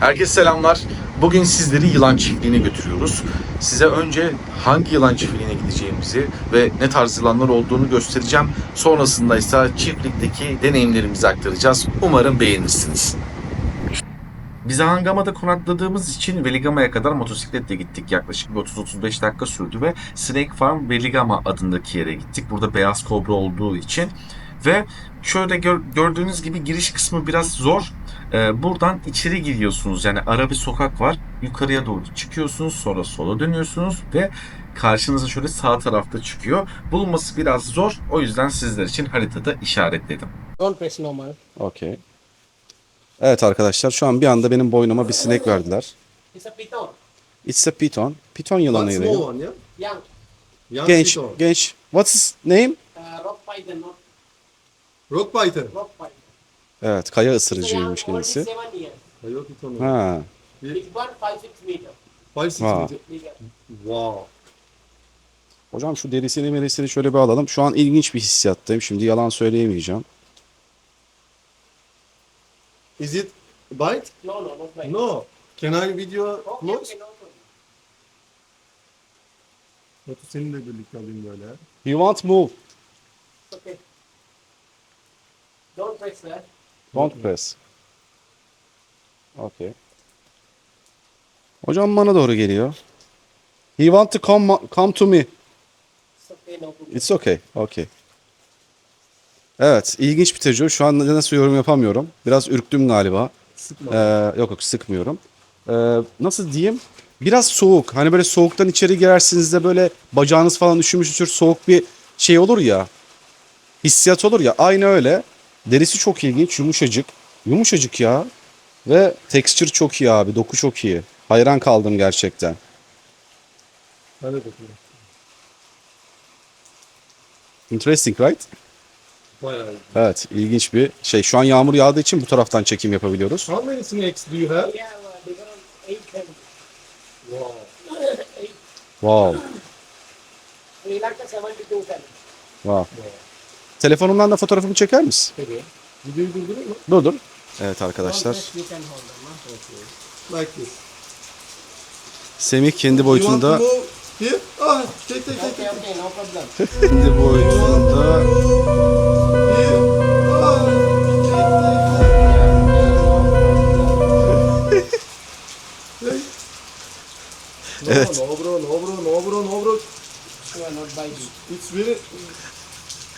Herkese selamlar. Bugün sizleri yılan çiftliğine götürüyoruz. Size önce hangi yılan çiftliğine gideceğimizi ve ne tarz yılanlar olduğunu göstereceğim. Sonrasında ise çiftlikteki deneyimlerimizi aktaracağız. Umarım beğenirsiniz. Biz Ahangama'da konakladığımız için Veligama'ya kadar motosikletle gittik. Yaklaşık bir 30-35 dakika sürdü ve Snake Farm Veligama adındaki yere gittik. Burada beyaz kobra olduğu için. Ve şöyle gör- gördüğünüz gibi giriş kısmı biraz zor. Ee, buradan içeri giriyorsunuz. Yani ara bir sokak var. Yukarıya doğru çıkıyorsunuz. Sonra sola dönüyorsunuz ve karşınıza şöyle sağ tarafta çıkıyor. Bulunması biraz zor. O yüzden sizler için haritada işaretledim. Don't press normal. Okey. Evet arkadaşlar şu an bir anda benim boynuma bir sinek verdiler. It's a piton. It's a piton. Piton yılanı One small yılanı. one, yeah? Young. Young Genç, python. genç. What's his name? Uh, rock python, Rock python. rock python. Evet, kaya It's ısırıcıymış kendisi. Kayo python. Ha. It's one five six meter. Five six Wow. meter. Bigger. Wow. Hocam şu derisini merisini şöyle bir alalım. Şu an ilginç bir hissiyattayım. Şimdi yalan söyleyemeyeceğim. Is it bite? No, no, not like. No. Can I video close? problem. Batu seninle birlikte alayım böyle. You want move. Okay. Don't press that. Don't press. Okay. Hocam bana doğru geliyor. He want to come come to me. It's okay, okay. Evet, ilginç bir tecrübe. Şu an nasıl yorum yapamıyorum. Biraz ürktüm galiba. Sıkma. Ee, yok yok sıkmıyorum. Ee, nasıl diyeyim? Biraz soğuk. Hani böyle soğuktan içeri girersiniz de böyle bacağınız falan üşümüştür. Soğuk bir şey olur ya. Hissiyat olur ya. Aynı öyle. Derisi çok ilginç. Yumuşacık. Yumuşacık ya. Ve texture çok iyi abi. Doku çok iyi. Hayran kaldım gerçekten. Hadi bakalım. Interesting right? Bayağı iyi. Evet ilginç bir şey. Şu an yağmur yağdığı için bu taraftan çekim yapabiliyoruz. How many snakes do you have? We have uh, different eight. Wow. eight. Wow. Sri Lanka seventy-two families. wow. Telefonumdan da fotoğrafımı çeker misin? Okay. Videoyu durdurayım mı? Dur dur. Evet arkadaşlar. Like this. Semih kendi boyutunda here? Ah, take, take, take, Okay, take. okay, no problem. kendi boyutunda. Ah, take. No, Evet. no bro, no bro, no bro, no bro. You are not biting. It's very...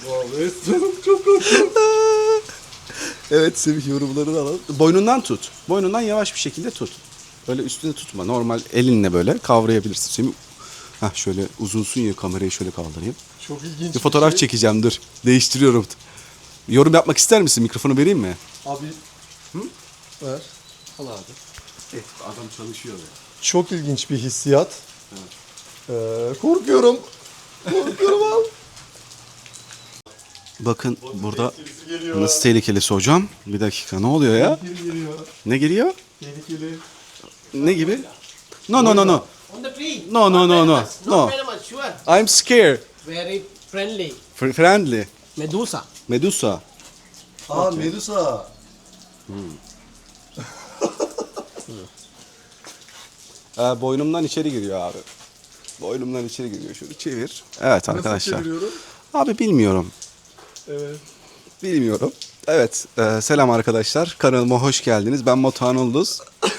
Strong. Çok korktum. Evet Semih yorumlarını alalım. Boynundan tut. Boynundan yavaş bir şekilde tut. Öyle üstüne tutma. Normal elinle böyle kavrayabilirsin. Semih Hah şöyle uzunsun ya kamerayı şöyle kaldırayım. Çok ilginç Bir fotoğraf şey. çekeceğim dur. Değiştiriyorum. Yorum yapmak ister misin? Mikrofonu vereyim mi? Abi. Hı? Ver. Al abi. Adam çalışıyor ya. Çok ilginç bir hissiyat. Ee, korkuyorum. Korkuyorum abi. Bakın burada nasıl tehlikelisi hocam? Bir dakika ne oluyor ya? Ne geliyor? Tehlikeli. Ne gibi? No no no no. On the tree. No, no, no, no, no. I'm scared. Very friendly. F- friendly. Medusa. Medusa. Aa Medusa. Ee, boynumdan içeri giriyor abi. Boynumdan içeri giriyor. Şöyle çevir. Evet Nasıl arkadaşlar. çeviriyorum? Abi bilmiyorum. Bilmiyorum. Evet. e, selam arkadaşlar. Kanalıma hoş geldiniz. Ben Motan Ulduz.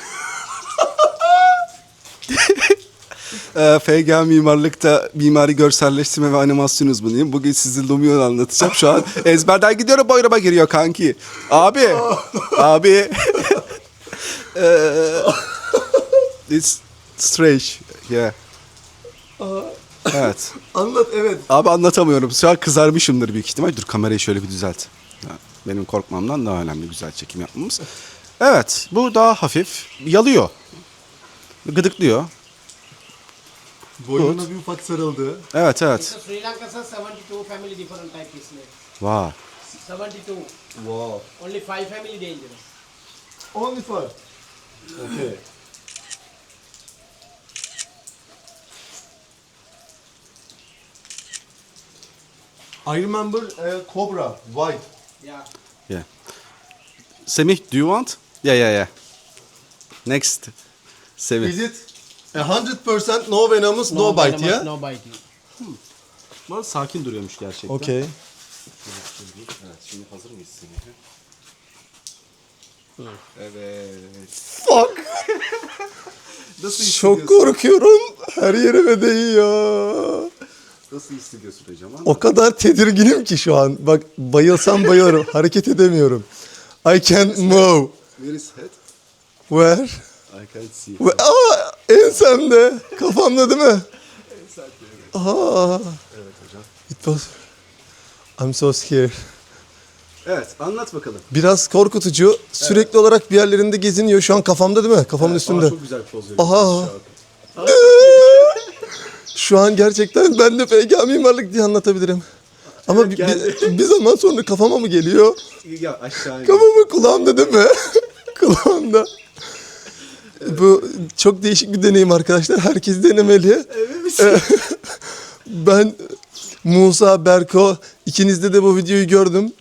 e, FG Mimarlık'ta mimari görselleştirme ve animasyon uzmanıyım. Bugün size Lumion anlatacağım. Şu an ezberden gidiyorum boynuma giriyor kanki. Abi. abi. Eee, it's strange. Yeah. Evet. Anlat evet. Abi anlatamıyorum. Şu an kızarmışımdır büyük ihtimal. Dur kamerayı şöyle bir düzelt. Benim korkmamdan daha önemli güzel çekim yapmamız. Evet bu daha hafif. Yalıyor. Gıdıklıyor. Boynuna bir ufak sarıldı. Evet evet. Sri Lanka sir, 72 family different type snake. Vay. 72. Wow. Only five family dangerous. Only five. Okay. I remember a cobra, white. Yeah. Yeah. Semih do you want? Yeah yeah yeah. Next. Sevi. Is it 100% no venomous, no, bite venomous, yeah? No bite. Bu arada sakin duruyormuş gerçekten. Okay. Evet, şimdi hazır mıyız Semih? Evet. Fuck. Nasıl Çok korkuyorum. Her yerime değiyor. Nasıl hissediyorsun hocam? O kadar tedirginim ki şu an. Bak bayılsam bayılırım. Hareket edemiyorum. I can't move. Where is head? Where? I can't see. Ve- Aa, ensemde. Kafamda değil mi? Aa. Evet hocam. It was... I'm so scared. Evet anlat bakalım. Biraz korkutucu. Sürekli olarak bir yerlerinde geziniyor. Şu an kafamda değil mi? Kafamın üstünde. Aa, çok güzel poz veriyorsun. Aha. Şu an. Şu an gerçekten ben de PG mimarlık diye anlatabilirim. Ama bir, bir, bir zaman sonra kafama mı geliyor? Ya aşağı. Kafamı kulağımda değil mi? kulağımda. Bu çok değişik bir deneyim arkadaşlar. Herkes denemeli. Ee, ben Musa, Berko ikinizde de bu videoyu gördüm.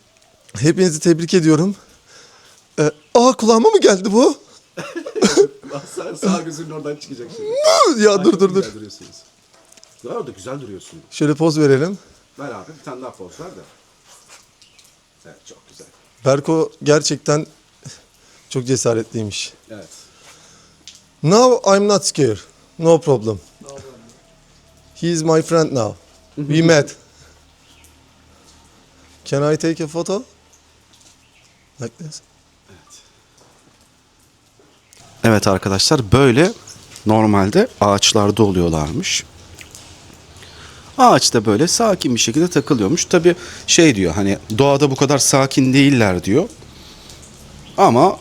Hepinizi tebrik ediyorum. Ee, aa kulağıma mı geldi bu? Sağ, sağ gözünün oradan çıkacak şimdi. ya dur dur dur. Güzel arada güzel duruyorsun. Şöyle poz verelim. Ver abi bir tane daha poz ver de. Evet çok güzel. Berko gerçekten çok cesaretliymiş. Evet. Now I'm not scared. No problem. He is my friend now. We met. Can I take a photo? Like this. Evet arkadaşlar böyle normalde ağaçlarda oluyorlarmış. Ağaçta böyle sakin bir şekilde takılıyormuş. Tabi şey diyor hani doğada bu kadar sakin değiller diyor. Ama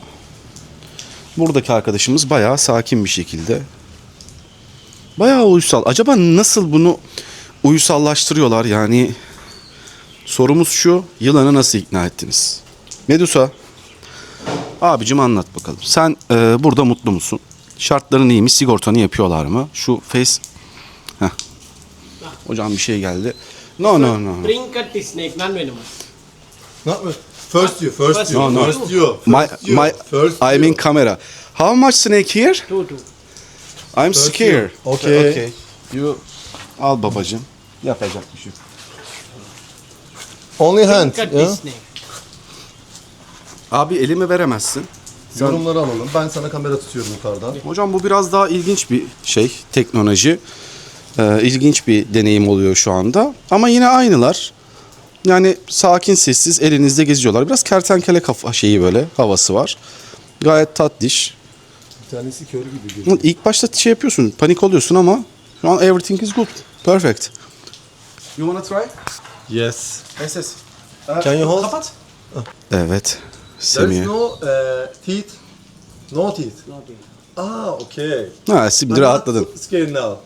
buradaki arkadaşımız bayağı sakin bir şekilde. Bayağı uysal. Acaba nasıl bunu uysallaştırıyorlar yani sorumuz şu yılanı nasıl ikna ettiniz? Medusa Abicim anlat bakalım. Sen e, burada mutlu musun? Şartların iyi mi? Sigortanı yapıyorlar mı? Şu face... Heh. Hocam bir şey geldi. No no no. Bring cut snake, non-venomous. Not me. First you, first First you, No, no. first you, My, first you, my, first I you. mean camera. How much snake here? Two, two. I'm First scared. you. Okay. You al babacım. Yapacak bir şey. yok. Only hand. Cut snake. Abi elimi veremezsin. Yorumları alalım. Ben sana kamera tutuyorum yukarıdan. Hocam bu biraz daha ilginç bir şey, teknoloji. Ee, ilginç bir deneyim oluyor şu anda. Ama yine aynılar. Yani sakin sessiz elinizde geziyorlar. Biraz kertenkele kafa şeyi böyle havası var. Gayet tatlış. Bir tanesi körü gibi geliyor. İlk başta şey yapıyorsun, panik oluyorsun ama şu an everything is good. Perfect. You wanna try? Yes. SS. Can you hold? Kapat. Evet. There is Semih. no uh, teeth. No teeth. Not even. Ah, okay. Ha, şimdi I'm not rahatladın. scared now.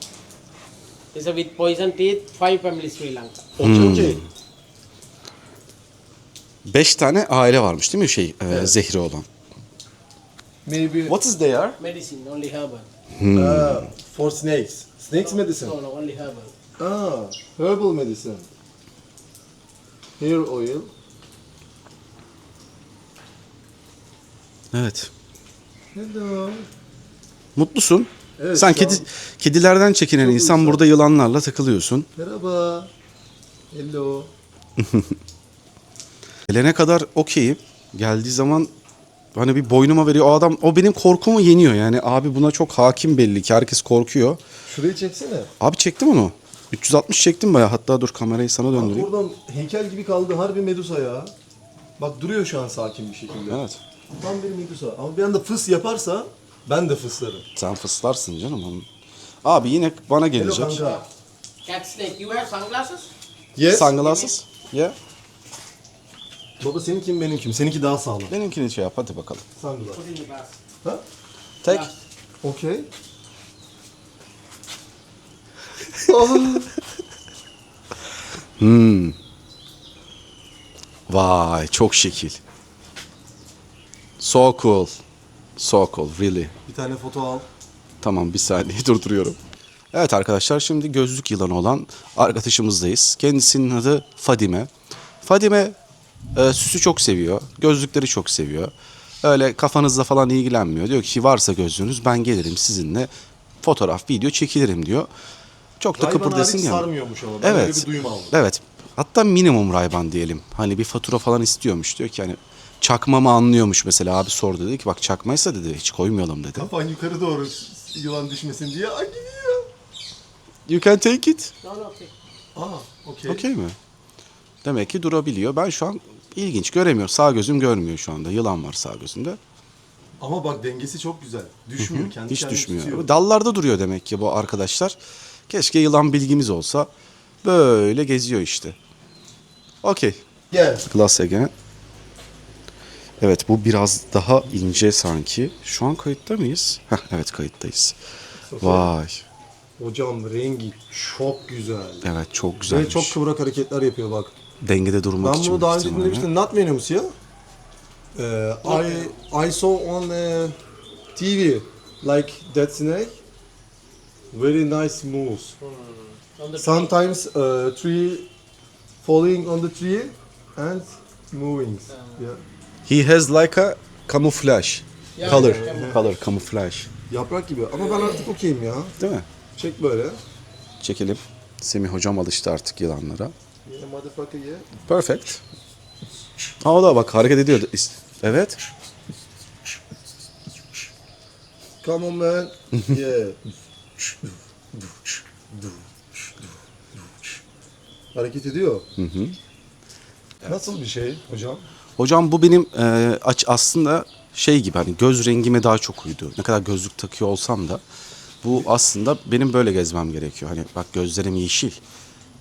It's a with poison teeth, five families Sri Lanka. Okay. Beş tane aile varmış değil mi şey e, zehri olan? Maybe What is they are? Medicine, only herbal. Ah, for snakes. Snakes medicine. No, no, only herbal. Ah, herbal medicine. Hair oil. Evet. Hello. Mutlusun. Evet, Sen kedi kedilerden çekinen Çok insan uysal. burada yılanlarla takılıyorsun. Merhaba. Hello. Gelene kadar okeyim. Geldiği zaman hani bir boynuma veriyor. O adam o benim korkumu yeniyor. Yani abi buna çok hakim belli ki. Herkes korkuyor. Şurayı çeksene. Abi çektim onu. 360 çektim baya. Hatta dur kamerayı sana Bak döndüreyim. oradan heykel gibi kaldı. Harbi Medusa ya. Bak duruyor şu an sakin bir şekilde. Evet. Tam bir Medusa. Ama bir anda fıs yaparsa ben de fıslarım. Sen fıslarsın canım. Abi yine bana Hello gelecek. kanka. Cat snake, you have sunglasses? Yes. Sunglasses. Yeah. Baba seninki mi benimki mi? Seninki daha sağlam. Benimkini şey yap hadi bakalım. Sunglass. Put in the glass. Ha? Tek. Okey. Ah. Hmm. Vay çok şekil. So cool. So cool really. bir tane foto al. Tamam bir saniye durduruyorum. Evet arkadaşlar şimdi gözlük yılanı olan arkadaşımızdayız. Kendisinin adı Fadime. Fadime e, süsü çok seviyor. Gözlükleri çok seviyor. Öyle kafanızla falan ilgilenmiyor. Diyor ki varsa gözlüğünüz ben gelirim sizinle fotoğraf, video çekilirim diyor. Çok da kıpırdasın ya. sarmıyormuş ama. Ben Evet. öyle bir duyum aldım. Evet. Hatta minimum rayban diyelim. Hani bir fatura falan istiyormuş. Diyor ki hani çakmamı anlıyormuş mesela. Abi sordu dedi ki bak çakmaysa dedi hiç koymayalım dedi. Kafan yukarı doğru yılan düşmesin diye. Ay gidiyor. You can take it. No, no, okay. Aa okey. Okey mi? Demek ki durabiliyor. Ben şu an ilginç göremiyorum. Sağ gözüm görmüyor şu anda. Yılan var sağ gözümde. Ama bak dengesi çok güzel. Düşmüyor. Kendi Hiç kendine düşmüyor. tutuyor. Dallarda duruyor demek ki bu arkadaşlar. Keşke yılan bilgimiz olsa. Böyle geziyor işte. Okey. Gel. Glass again. Evet bu biraz daha ince sanki. Şu an kayıtta mıyız? Heh, evet kayıttayız. Vay. Hocam rengi çok güzel. Evet çok Ve güzelmiş. çok kıvrak hareketler yapıyor bak. Dengede durmak Ben için. bunu daha önce dinlemiştim. Not Venomous ya. Ee, I, I saw on uh, TV like that snake. Very nice moves. The Sometimes uh, tree falling on the tree and moving. Yeah. He has like a camouflage. Color. Color, camouflage. Yaprak gibi. Ama ben artık okeyim ya. Değil mi? Çek böyle. Çekelim. Semih hocam alıştı artık yılanlara. Yine motherfucker yeah. Perfect. Aa o da bak hareket ediyor. Evet. Come on man. Yeah. Hareket ediyor. Nasıl bir şey hocam? Hocam bu benim e, aç aslında şey gibi hani göz rengime daha çok uydu. Ne kadar gözlük takıyor olsam da bu aslında benim böyle gezmem gerekiyor. Hani bak gözlerim yeşil,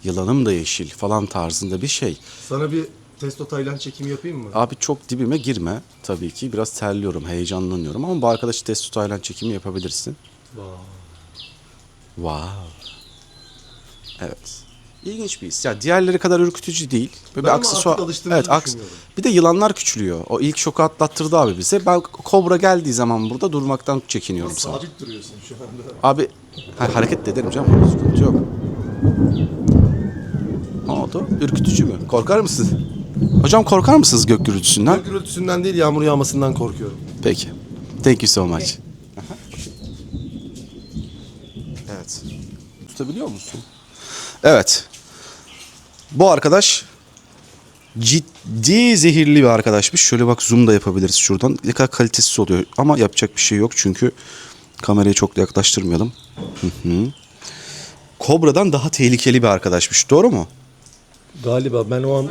yılanım da yeşil falan tarzında bir şey. Sana bir testo Tayland çekimi yapayım mı? Abi çok dibime girme tabii ki. Biraz terliyorum, heyecanlanıyorum ama bu arkadaş test tutaylan çekimi yapabilirsin. Wow. Evet. İlginç bir his. Ya diğerleri kadar ürkütücü değil. Böyle Ben bir ama aksesuar. Evet, aks-. Bir de yılanlar küçülüyor. O ilk şoku atlattırdı abi bize. Ben kobra geldiği zaman burada durmaktan çekiniyorum sadece. Sabit duruyorsun şu anda. Abi ha, hareket de ederim canım. Sıkıntı yok. Ne oldu? Ürkütücü mü? Korkar mısın? Hocam korkar mısınız gök gürültüsünden? Gök gürültüsünden değil yağmur yağmasından korkuyorum. Peki. Thank you so much. Evet. Tutabiliyor musun? Evet. Bu arkadaş ciddi zehirli bir arkadaşmış. Şöyle bak zoom da yapabiliriz şuradan. Ne kadar kalitesiz oluyor ama yapacak bir şey yok çünkü kamerayı çok da yaklaştırmayalım. Hı hı. Kobra'dan daha tehlikeli bir arkadaşmış. Doğru mu? Galiba ben o an...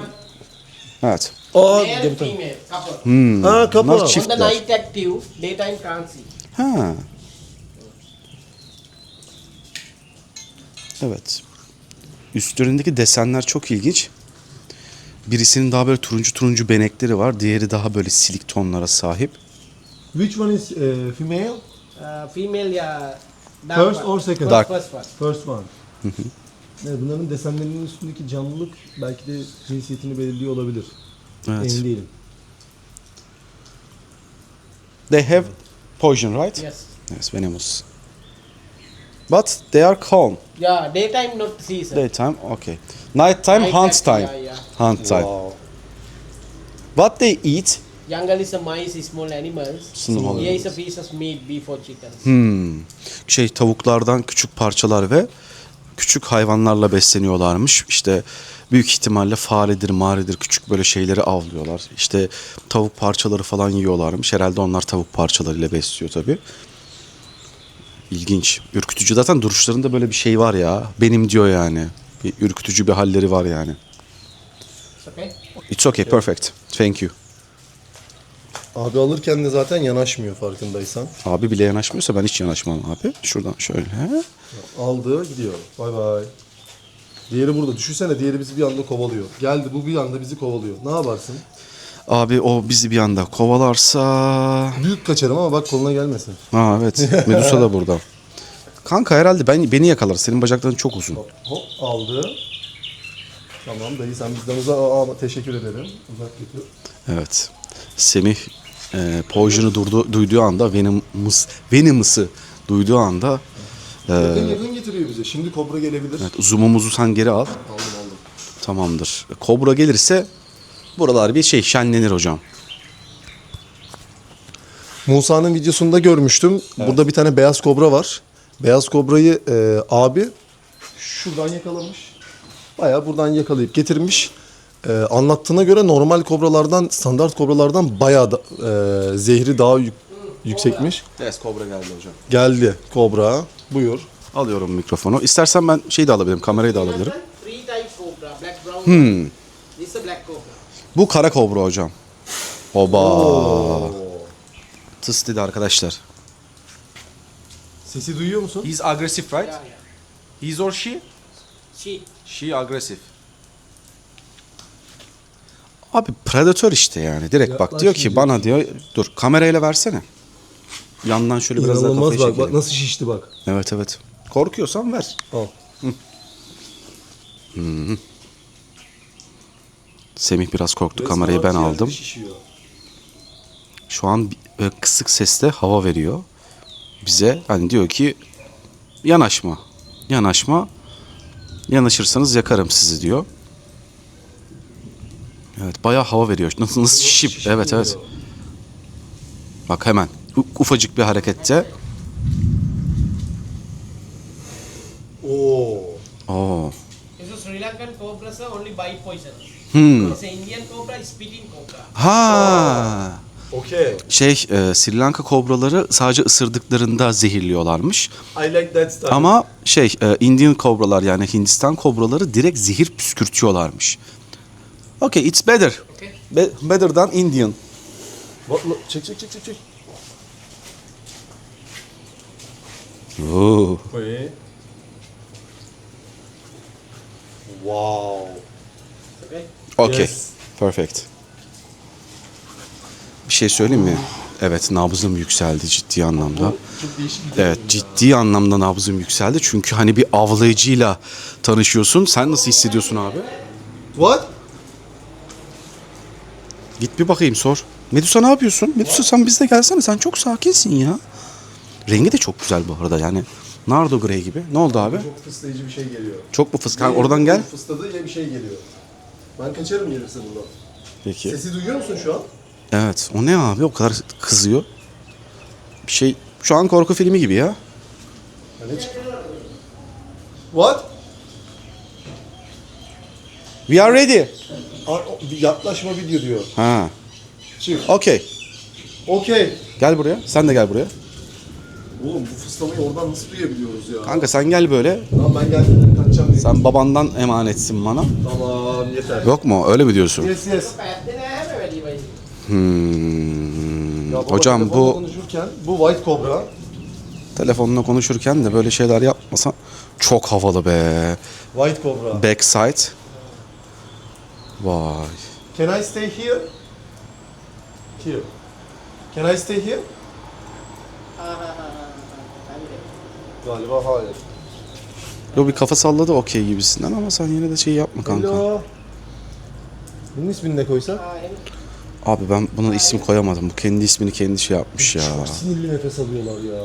Evet. Aa, Male, gel female, couple. Ha kapı. Bunlar On the çiftler. night active, daytime can't see. Ha. Evet. Üstlerindeki desenler çok ilginç. Birisinin daha böyle turuncu turuncu benekleri var. Diğeri daha böyle silik tonlara sahip. Which one is uh, female? Uh, female, yeah. dark First one. or second? First, Dark. First, first. First one. Evet, bunların desenlerinin üstündeki canlılık belki de cinsiyetini belirliyor olabilir. Evet. Emin değilim. They have poison, right? Yes. Yes, venomous. But they are calm. Yeah, daytime not see, sir. Daytime, okay. Nighttime, Night hunt time. Yeah, yeah. Hunt time. What they eat? Jungle is a mice, small animals. Small Here is a piece of meat, beef or chicken. Hmm. Şey tavuklardan küçük parçalar ve küçük hayvanlarla besleniyorlarmış. İşte büyük ihtimalle faredir, maredir küçük böyle şeyleri avlıyorlar. İşte tavuk parçaları falan yiyorlarmış. Herhalde onlar tavuk parçalarıyla besliyor tabii. İlginç. Ürkütücü. Zaten duruşlarında böyle bir şey var ya. Benim diyor yani. Bir ürkütücü bir halleri var yani. It's okay? It's okay, perfect. Thank you. Abi alırken de zaten yanaşmıyor farkındaysan. Abi bile yanaşmıyorsa ben hiç yanaşmam abi. Şuradan şöyle. Aldı gidiyor. Bay bay. Diğeri burada. Düşünsene diğeri bizi bir anda kovalıyor. Geldi bu bir anda bizi kovalıyor. Ne yaparsın? Abi o bizi bir anda kovalarsa... Büyük kaçarım ama bak koluna gelmesin. Ha evet. Medusa da burada. Kanka herhalde ben beni yakalar. Senin bacakların çok uzun. Hop, hop aldı. Tamam dayı sen bizden uzak Aa, ama teşekkür ederim. Uzak götür. Evet. Semih e, Poison'u durdu, duyduğu anda Venomous, Venomous'ı duyduğu anda e, Yakın yakın getiriyor bize. Şimdi kobra gelebilir. evet, zoom'umuzu sen geri al. Aldım aldım. Tamamdır. Kobra gelirse buralar bir şey şenlenir hocam. Musa'nın videosunda görmüştüm. Burada bir tane beyaz kobra var. Beyaz kobrayı e, abi şuradan yakalamış. Bayağı buradan yakalayıp getirmiş. E, anlattığına göre normal kobralardan, standart kobralardan bayağı da, e, zehri daha yük- yüksekmiş. Yes, kobra geldi hocam. Geldi kobra. Buyur. Alıyorum mikrofonu. İstersen ben şeyi de alabilirim, kamerayı da alabilirim. Three types cobra, black, brown. Hmm. Bu kara kobra hocam. Oba. Tıs dedi arkadaşlar. Sesi duyuyor musun? He's aggressive right? Yeah, yeah. He's or she? She. She aggressive. Abi predatör işte yani. Direkt bak Yaklaş diyor ki bana diyor dur kamerayla versene. Yandan şöyle biraz daha kafayı bak, bak çekelim. nasıl şişti bak. Evet evet. Korkuyorsan ver. Al. Semih biraz korktu kamerayı ben aldım. Şişiyor. Şu an e, kısık sesle hava veriyor. Bize hani diyor ki yanaşma. Yanaşma. Yanaşırsanız yakarım sizi diyor. Evet bayağı hava veriyor. Nasıl nasıl şişip. Evet evet. Bak hemen u- ufacık bir harekette. Oo. Oo. This is Sri Lankan cobras are only bite poison. Hmm. A Indian cobra is spitting cobra. Ha. Okay. Şey e, Sri Lanka kobraları sadece ısırdıklarında zehirliyorlarmış. I like that style. Ama şey e, Indian kobralar yani Hindistan kobraları direkt zehir püskürtüyorlarmış. Okay, it's better. Okay. Be- better than Indian. Bak, bak, çek çek çek çek çek. Oo. Wait. Wow. Okay. Okay. Yes. Perfect. Bir şey söyleyeyim mi? Evet nabzım yükseldi ciddi anlamda. Bir Evet ciddi anlamda nabzım yükseldi. Çünkü hani bir avlayıcıyla tanışıyorsun. Sen nasıl hissediyorsun abi? What? Git bir bakayım sor. Medusa ne yapıyorsun? Medusa sen bizde gelsene. Sen çok sakinsin ya. Rengi de çok güzel bu arada yani. Nardo Grey gibi. Ne oldu abi? Çok fıslayıcı bir şey geliyor. Çok mu fıstık? Oradan gel. Fısladı ya bir şey geliyor. Ben kaçarım gelirse buradan. Peki. Sesi duyuyor musun şu an? Evet. O ne abi? O kadar kızıyor. Bir şey... Şu an korku filmi gibi ya. Hani. What? We are ready. O- bir yaklaşma video diyor. Ha. Çık. Okey. Okey. Gel buraya. Sen de gel buraya. Oğlum bu fıslamayı oradan nasıl duyabiliyoruz ya? Kanka sen gel böyle. Tamam ben geldim. Kaçacağım diye. Sen babandan emanetsin bana. Tamam yeter. Yok mu? Öyle mi diyorsun? Yes yes. Hmm. Ya baba, Hocam telefonla bu konuşurken bu White Cobra. telefonla konuşurken de böyle şeyler yapmasan çok havalı be. White Cobra. Backside. Vay. Can I stay here? Here. Can I stay here? Galiba hayır. Yo bir kafa salladı okey gibisinden ama sen yine de şey yapma kanka. Hello. Bunun ismini ne koysak? Abi ben buna isim koyamadım. Bu kendi ismini kendi şey yapmış ya. Çok sinirli nefes alıyorlar ya.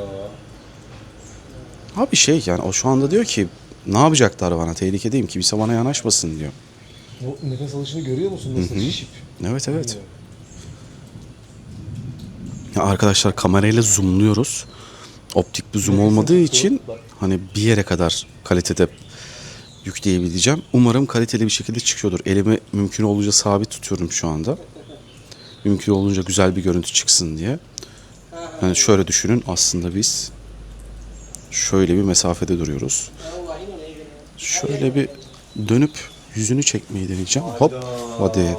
Abi şey yani o şu anda diyor ki ne yapacaklar bana tehlikedeyim kimse bana yanaşmasın diyor. Bu nefes alışını görüyor musun nasıl şişip? Evet evet. Ya arkadaşlar kamerayla zoomluyoruz. Optik bir zoom olmadığı için hani bir yere kadar kalitede yükleyebileceğim. Umarım kaliteli bir şekilde çıkıyordur. Elimi mümkün olunca sabit tutuyorum şu anda. Mümkün olunca güzel bir görüntü çıksın diye. Yani şöyle düşünün aslında biz şöyle bir mesafede duruyoruz. Şöyle bir dönüp yüzünü çekmeyi deneyeceğim. Hop. Hadi.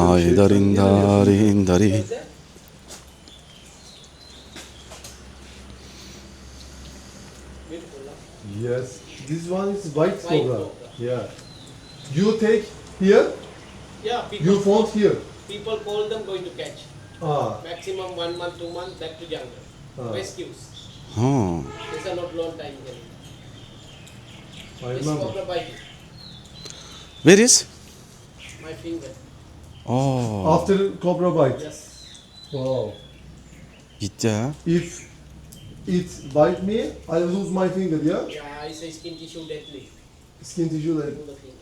Ay darin darin Yes. This one is White White Cobra. cobra. Yeah. You take here, Yeah, people, you found here. people call them going to catch. Ah. Maximum one month, two months, back to jungle. Ah. Rescues. Ha. These are not long time. I This remember. cobra. Where is? My finger. Aa. After Cobra bite. Yes. Wow. Gitti ha. If it bite me, I lose my finger, yeah? Yeah, it's a skin tissue deadly. Skin tissue finger.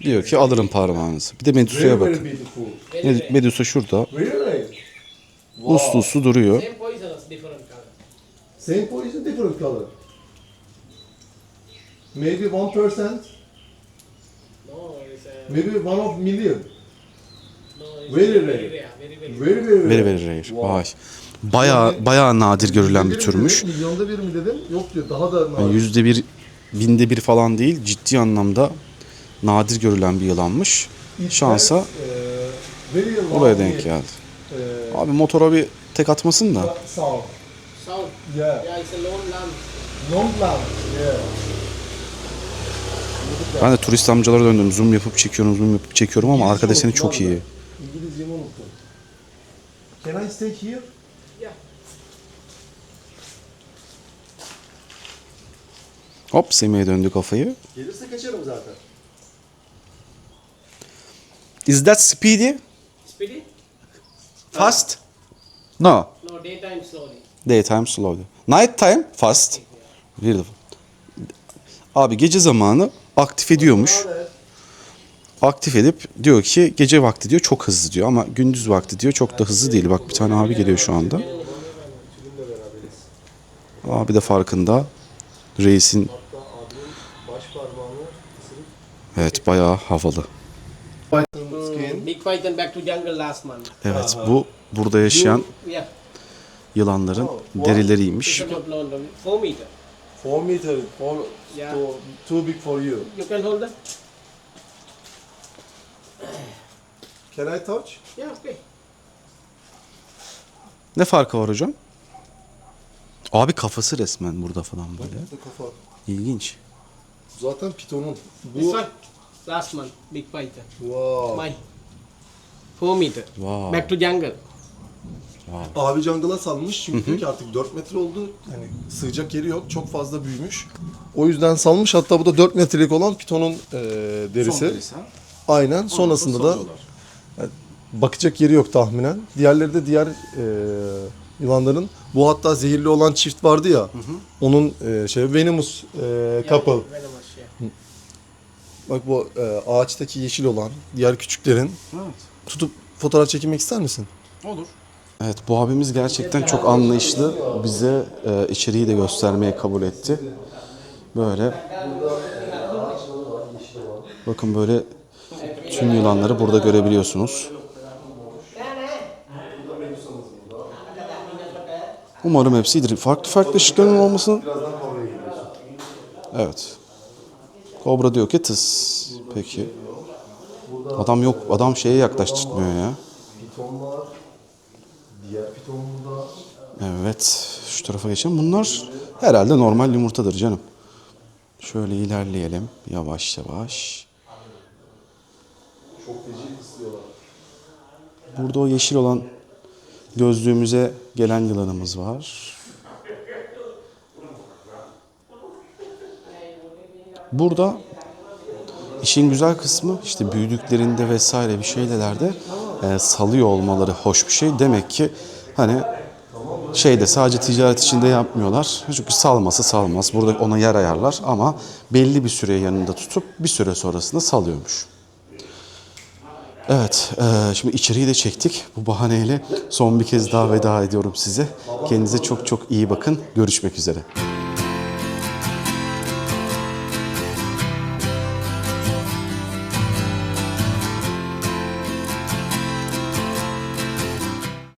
Diyor ki alırım parmağınızı. Bir de Medusa'ya very, very bak. beautiful. Very Med- rare. Medusa şurada. Really? Wow. Uslu uslu duruyor. Same poisonous, different color. Same poison, different color. Maybe 1%, No, it's a, maybe one of million. Very very, rare. very rare, very, very Very very rare. Vay. Baya baya nadir görülen bir türmüş. Milyonda bir mi dedim? Yok diyor daha da nadir. Yani yüzde bir, binde bir falan değil. Ciddi anlamda nadir görülen bir yılanmış. Şansa long buraya denk geldi. eh, Abi motora bir tek atmasın da. sound. sound. Yeah. Yeah, it's a lone lamb. Long lamb. Yeah. Ben de turist amcalara döndüm. Zoom yapıp çekiyorum, zoom yapıp çekiyorum ama arka deseni çok iyi. Can I stay here? Yeah. Hop Semih'e döndü kafayı. Gelirse kaçarım zaten. Is that speedy? Speedy? Fast? No. No, daytime slowly. Daytime slowly. Night time fast. Beautiful. Abi gece zamanı aktif ediyormuş. Aktif edip diyor ki gece vakti diyor çok hızlı diyor ama gündüz vakti diyor çok da hızlı değil. Bak bir tane abi geliyor şu anda. Abi de farkında. Reisin Baş parmağını evet bayağı havalı. skin. Big python back to jungle last month. Evet bu burada yaşayan yılanların derileriymiş. Four meter. 4 meter. Four, Yeah. too, too big for you. You can hold them? Can I touch? Yeah, okay. Ne farkı var hocam? Abi kafası resmen burada falan böyle. Kafa. İlginç. Zaten pitonun. This Bu one, last month, big python. wow. Mine. Four meter. Wow. Back to jungle. Abi jungle'a salmış çünkü diyor ki artık 4 metre oldu. Yani sığacak yeri yok. Çok fazla büyümüş. O yüzden salmış. Hatta bu da 4 metrelik olan pitonun e, derisi. Aynen. Sonrasında da yani bakacak yeri yok tahminen. Diğerleri de diğer e, yılanların. Bu hatta zehirli olan çift vardı ya. Onun e, şey Venomous e, couple. Venomous, yeah. Bak bu e, ağaçtaki yeşil olan diğer küçüklerin. Tutup fotoğraf çekilmek ister misin? Evet bu abimiz gerçekten çok anlayışlı. Bize e, içeriği de göstermeye kabul etti. Böyle. Bakın böyle tüm yılanları burada görebiliyorsunuz. Umarım hepsi iyidir. Farklı farklı ışıkların olmasın. Evet. Kobra diyor ki tıs. Peki. Adam yok. Adam şeye yaklaştırmıyor ya. Evet, şu tarafa geçelim. Bunlar herhalde normal yumurtadır canım. Şöyle ilerleyelim yavaş yavaş. Burada o yeşil olan gözlüğümüze gelen yılanımız var. Burada işin güzel kısmı işte büyüdüklerinde vesaire bir şeylerde e, salıyor olmaları hoş bir şey. Demek ki hani şeyde sadece ticaret içinde yapmıyorlar. Çünkü salması salmaz. Burada ona yer ayarlar ama belli bir süre yanında tutup bir süre sonrasında salıyormuş. Evet, eee, şimdi içeriği de çektik. Bu bahaneyle son bir kez daha veda ediyorum size. Kendinize çok çok iyi bakın. Görüşmek üzere.